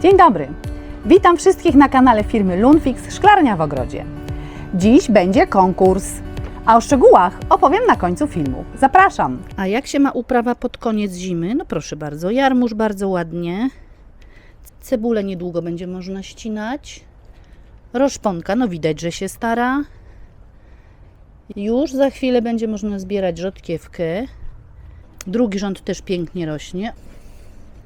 Dzień dobry. Witam wszystkich na kanale firmy Lunfix Szklarnia w Ogrodzie. Dziś będzie konkurs, a o szczegółach opowiem na końcu filmu. Zapraszam. A jak się ma uprawa pod koniec zimy? No proszę bardzo, jarmuż bardzo ładnie. Cebulę niedługo będzie można ścinać. Roszponka, no widać, że się stara. Już za chwilę będzie można zbierać rzodkiewkę. Drugi rząd też pięknie rośnie.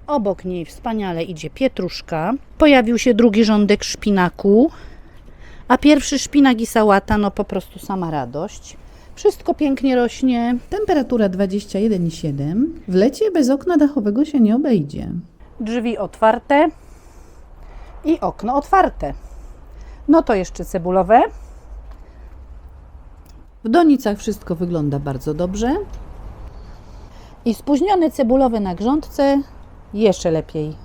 Obok niej wspaniale idzie pietruszka. Pojawił się drugi rządek szpinaku. A pierwszy szpinak i sałata, no po prostu sama radość. Wszystko pięknie rośnie. Temperatura 21,7. W lecie bez okna dachowego się nie obejdzie. Drzwi otwarte i okno otwarte. No to jeszcze cebulowe. W donicach wszystko wygląda bardzo dobrze. I spóźniony cebulowy na grządce jeszcze lepiej.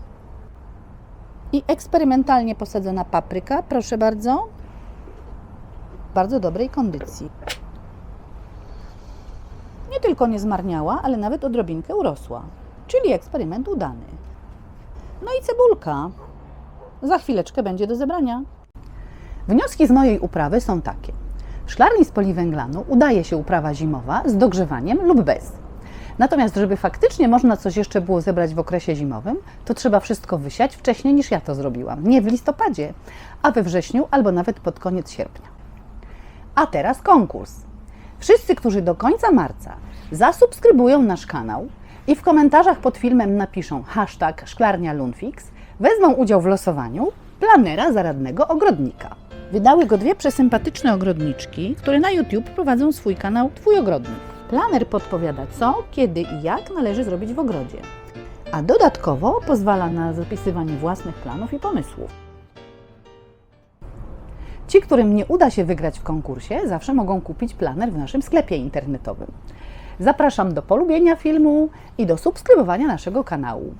I eksperymentalnie posadzona papryka, proszę bardzo. W bardzo dobrej kondycji. Nie tylko nie zmarniała, ale nawet odrobinkę urosła. Czyli eksperyment udany. No i cebulka. Za chwileczkę będzie do zebrania. Wnioski z mojej uprawy są takie. W z poliwęglanu udaje się uprawa zimowa z dogrzewaniem lub bez. Natomiast, żeby faktycznie można coś jeszcze było zebrać w okresie zimowym, to trzeba wszystko wysiać wcześniej niż ja to zrobiłam. Nie w listopadzie, a we wrześniu albo nawet pod koniec sierpnia. A teraz konkurs. Wszyscy, którzy do końca marca zasubskrybują nasz kanał i w komentarzach pod filmem napiszą hashtag szklarnia Lunfix, wezmą udział w losowaniu planera zaradnego ogrodnika. Wydały go dwie przesympatyczne ogrodniczki, które na YouTube prowadzą swój kanał Twój Ogrodnik. Planer podpowiada co, kiedy i jak należy zrobić w ogrodzie, a dodatkowo pozwala na zapisywanie własnych planów i pomysłów. Ci, którym nie uda się wygrać w konkursie, zawsze mogą kupić planer w naszym sklepie internetowym. Zapraszam do polubienia filmu i do subskrybowania naszego kanału.